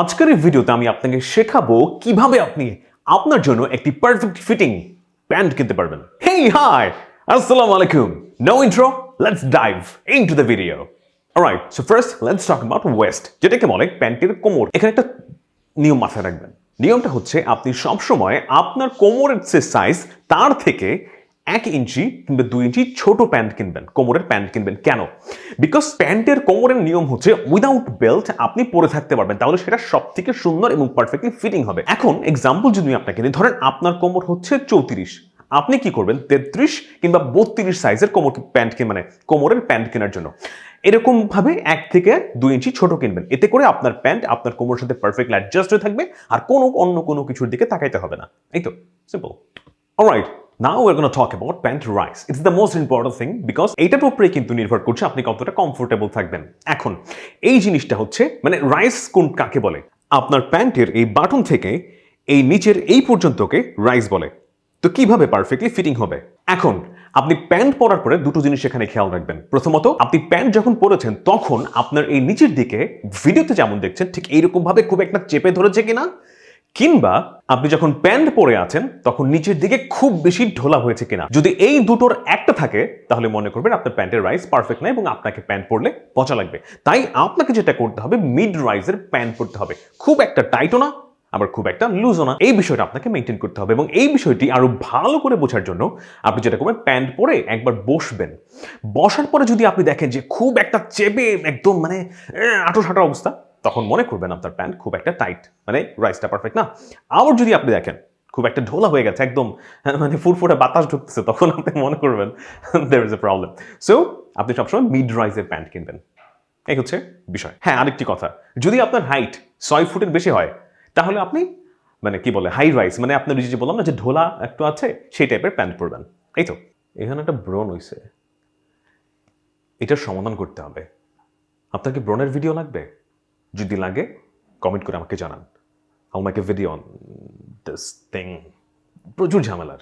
আজকের এই ভিডিওতে আমি আপনাকে শেখাবো কীভাবে আপনি আপনার জন্য একটি পারফেক্ট ফিটিং প্যান্ট কিনতে পারবেন। হেই হাই আসসালামু আলাইকুম। No intro let's dive into the video alright so first let's talk about waist যেটাকে বলে প্যান্টের কোমর। এখানে একটা নিয়ম মাথায় রাখবেন। নিয়মটা হচ্ছে, আপনি সবসময় আপনার কোমরের যে সাইজ তার থেকে এক ইঞ্চি কিংবা দুই ইঞ্চি ছোট প্যান্ট কিনবেন, কোমরের প্যান্ট কিনবেন। কেন? বিকজ প্যান্টের কোমরের নিয়ম হচ্ছে উইদাউট বেল্ট আপনি পরে থাকতে পারবেন, তাহলে সেটা সব থেকে সুন্দর এবং পারফেক্টলি ফিটিং হবে। এখন এক্সাম্পল যদি আপনাকে দিই, ধরেন আপনার কোমর হচ্ছে চৌত্রিশ, আপনি কি করবেন? তেত্রিশ কিংবা বত্রিশ সাইজের কোমর প্যান্ট কিন মানে কোমরের প্যান্ট কেনার জন্য। এরকম ভাবে এক থেকে দুই ইঞ্চি ছোট কিনবেন, এতে করে আপনার প্যান্ট আপনার কোমরের সাথে পারফেক্টলি অ্যাডজাস্ট হয়ে থাকবে, আর কোনো অন্য কোনো কিছুর দিকে তাকাইতে হবে না। এই তো simple alright now going to talk about pant rise. It's the most important thing because এইটার উপরে কিন্তু নির্ভর করছে আপনি কতটা কমফোর্টেবল থাকবেন। এখন, এই জিনিসটা হচ্ছে মানে রাইস কোন কাকে বলে? আপনার প্যান্টের এই বাটন থেকে এই নিচের এই পর্যন্তকে রাইস বলে। তো কীভাবে পারফেক্টলি ফিটিং হবে? এখন, আপনি প্যান্ট পরার পরে দুটো জিনিস এখানে খেয়াল রাখবেন। প্রথমত, আপনি প্যান্ট যখন পরেছেন, তখন আপনার এই নিচের দিকে ভিডিওতে যেমন দেখছেন, ঠিক এইরকম ভাবে খুব একটা চেপে ধরেছে কিনা? কিংবা আপনি যখন প্যান্ট পরে আছেন, তখন নিচের দিকে খুব বেশি ঢোলা হয়েছে কিনা। যদি এই দুটোর একটা থাকে, তাহলে মনে করবেন আপনার প্যান্টের রাইজ পারফেক্ট না এবং আপনাকে প্যান্ট পরলে পচা লাগবে। তাই আপনাকে যেটা করতে হবে মিড রাইজের প্যান্ট পরতে হবে। খুব একটা টাইটও না, আবার খুব একটা লুজও না। এই বিষয়টা আপনাকে মেনটেন করতে হবে এবং এই বিষয়টি আরও ভালো করে বোঝার জন্য আপনি যেটা করবেন, প্যান্ট পরে একবার বসবেন। বসার পরে যদি আপনি দেখেন যে খুব একটা চেপে একদম মানে আটো সাটো অবস্থা তখন মনে করবেন আপনার প্যান্ট খুব একটা টাইট। মানে রাইসটা পারফেক্ট না। আবার যদি আপনি দেখেন খুব একটা ঢোলা হয়ে গেছে একদম হ্যাঁ, মানে ফুরফুরে বাতাস ঢুকতেছে তখন আপনি মনে করবেন there is a problem so আপনি সবসময় মিড রাইজের প্যান্ট কিনবেন। এই হচ্ছে বিষয়। হ্যাঁ আরেকটি কথা। যদি আপনার হাইট ছয় ফুটের বেশি হয় তাহলে আপনি মানে কি বলে হাই রাইস মানে আপনার যে বললাম না যে ঢোলা একটু আছে সেই টাইপের প্যান্ট পরবেন। এই তো। এখানে একটা ব্রণ হয়েছে এটার সমাধান করতে হবে। আপনার কি ব্রণের ভিডিও লাগবে? যদি লাগে কমেন্ট করে আমাকে জানান। আউ a video on this thing প্রচুর ঝামেলার।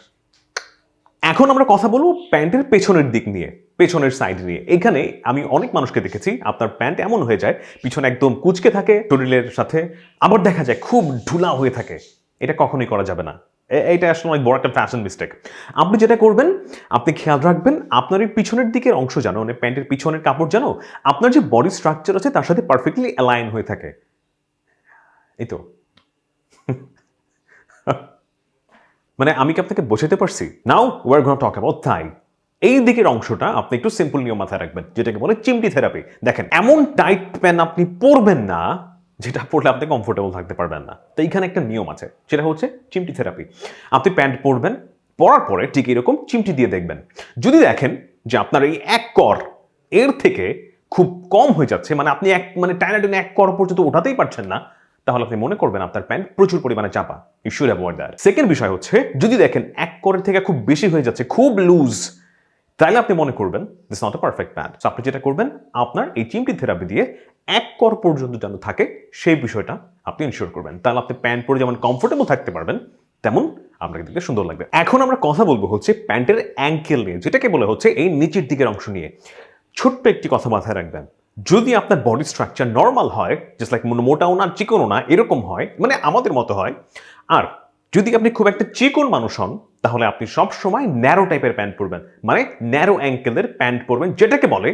এখন আমরা কথা বলব প্যান্টের পেছনের দিক নিয়ে, পেছনের সাইড নিয়ে। এখানে আমি অনেক মানুষকে দেখেছি, আপনার প্যান্ট এমন হয়ে যায়, পিছনে একদম কুচকে থাকে, শরীরের সাথে, আবার দেখা যায় খুব ঢুলা হয়ে থাকে। এটা কখনোই করা যাবে না। এইটা আসলে অনেক বড় একটা ফ্যাশন মিস্টেক আপনি যেটা করবেন, আপনি খেয়াল রাখবেন, আপনার এই পিছনের দিকের অংশ জানো মানে প্যান্টের পিছনের কাপড় যেন, আপনার যে বডি স্ট্রাকচার আছে, তার সাথে পারফেক্টলি অ্যালাইন হয়ে থাকে। এই তো। মানে আমি কি আপনাকে বোঝাতে পারছি? নাও ওয়ার গোনা টক অ্যাবাউট থাই এই দিকের অংশটা আপনি একটু সিম্পল নিয়ম মাথায় রাখবেন, যেটাকে বলে চিমটি থেরাপি দেখেন, এমন টাইট প্যান আপনি পরবেন না যেটা পরলে আপনি কমফোর্টেবল থাকতে পারবেন না। তো এইখানে একটা নিয়ম আছে, সেটা হচ্ছে চিমটি থেরাপি আপনি প্যান্ট পরবেন, পরার পরে ঠিক এরকম চিমটি দিয়ে দেখবেন। যদি দেখেন যে আপনার এই এক কর এর থেকে খুব কম হয়ে যাচ্ছে মানে আপনি এক মানে টাইনা টেনে এক কর পর্যন্ত ওঠাতেই পারছেন না, তাহলে আপনি মনে করবেন আপনার প্যান্ট প্রচুর পরিমাণে চাপা। শুড অ্যাভয়েড দ্যাট সেকেন্ড বিষয় হচ্ছে, যদি দেখেন এক করের থেকে খুব বেশি হয়ে যাচ্ছে, খুব লুজ তাহলে আপনি মনে করবেন this not a perfect pant আপনি যেটা করবেন, আপনার এই চিমটি থেরাপি দিয়ে এক কর পর্যন্ত যেন থাকে, সেই বিষয়টা আপনি ইনশিওর করবেন। তাহলে আপনি প্যান্ট পরে যেমন কমফোর্টেবল থাকতে পারবেন, তেমন আপনাকে দেখতে সুন্দর লাগবে। এখন আমরা কথা বলব হচ্ছে প্যান্টের অ্যাঙ্কেল নিয়ে, যেটাকে বলে হচ্ছে এই নিচের দিকের অংশ নিয়ে। ছোট্ট একটি কথা মাথায় রাখবেন, যদি আপনার বডি স্ট্রাকচার নর্মাল হয় জাস্ট লাইক মোটাও না চিকনও না, এরকম হয় মানে আমাদের মতো হয়, আর যদি আপনি খুব একটা চিকন মানুষ হন, তাহলে আপনি সব সময় ন্যারো টাইপের প্যান্ট পরবেন মানে ন্যারো অ্যাঙ্কেলের প্যান্ট পরবেন, যেটাকে বলে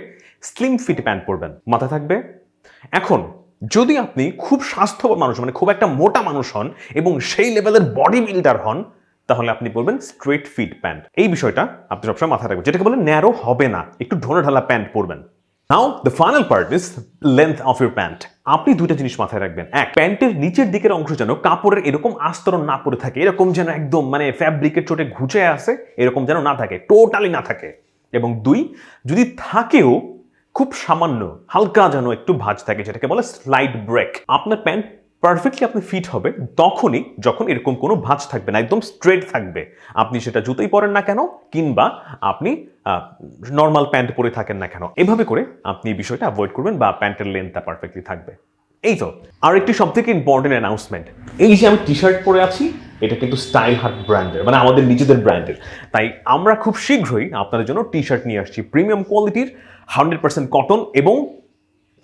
স্লিম ফিট প্যান্ট পরবেন। মাথা থাকবে এখন, যদি আপনি খুব স্বাস্থ্যবান মানুষ মানে খুব একটা মোটা মানুষ হন এবং সেই লেভেলের বডি বিল্ডার হন, তাহলে আপনি পরবেন স্ট্রেট ফিট প্যান্ট এই বিষয়টা আপনি সবসময় মাথায় রাখবেন। যেটাকে বলে ন্যারো হবে না। একটু ঢোলা ঢালা প্যান্ট পরবেন। Now the final part is length of your pant আপনি দুইটা জিনিস মাথায় রাখবেন। এক, প্যান্টের নিচের দিকের অংশ যেন কাপড়ের এরকম আস্তরণ না পড়ে থাকে। এরকম যেন একদম মানে ফ্যাব্রিকের চোটে ঘুচে আসে, এরকম যেন না থাকে। টোটালি না থাকে। এবং দুই, যদি থাকেও খুব সামান্য, হালকা যেন একটু ভাঁজ থাকে, যেটাকে বলে স্লাইড ব্রেক আপনার প্যান্ট পারফেক্টলি আপনি ফিট হবে তখনই যখন এরকম কোনো ভাঁজ থাকবে না, একদম স্ট্রেট থাকবে। আপনি সেটা জুতোই পরেন না কেন? কিংবা আপনি নর্মাল প্যান্ট পরে থাকেন না কেন? এভাবে করে আপনি এই বিষয়টা অ্যাভয়েড করবেন বা প্যান্টের লেন্থটা পারফেক্টলি থাকবে। এই তো আর একটি সব থেকে ইম্পর্টেন্ট অ্যানাউন্সমেন্ট এই যে আমি টি শার্ট পরে আছি, এটা কিন্তু স্টাইল হার্ট ব্র্যান্ডের মানে আমাদের নিজেদের ব্র্যান্ডের তাই আমরা খুব শীঘ্রই আপনাদের জন্য টি শার্ট নিয়ে আসছি। প্রিমিয়াম কোয়ালিটির হান্ড্রেড পার্সেন্ট কটন এবং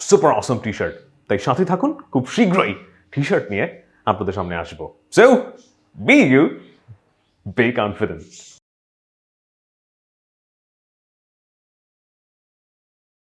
সুপার অসম টি শার্ট তাই সাথে থাকুন, খুব শীঘ্রই টি শার্ট নিয়ে আপনাদের সামনে আসব। সেও বি ইউ বে কনফিডেন্ট